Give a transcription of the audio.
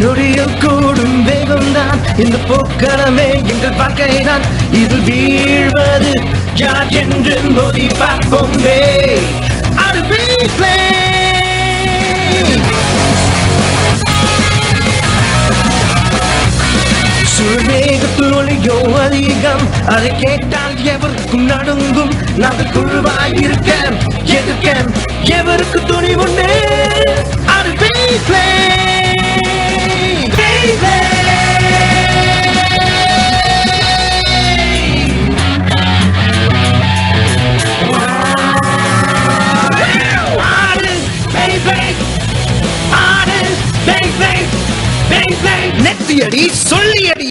நொடியில் கூடும் வேகம் தான் இந்த போக்கணமே எங்கள் வாழ்க்கைதான். இதில் வீழ்வது யார் என்று மோதி பார்ப்போம். அது வீட்லே சுழ்மேகத்தில் ஒளியோ அதிகம். அதை கேட்டால் எவருக்கும் நடுங்கும். நாங்கள் குழுவாயிருக்க எதிர்க்க எவருக்கு துணி உண்டே? நெத்தியடி சொல்லியடி.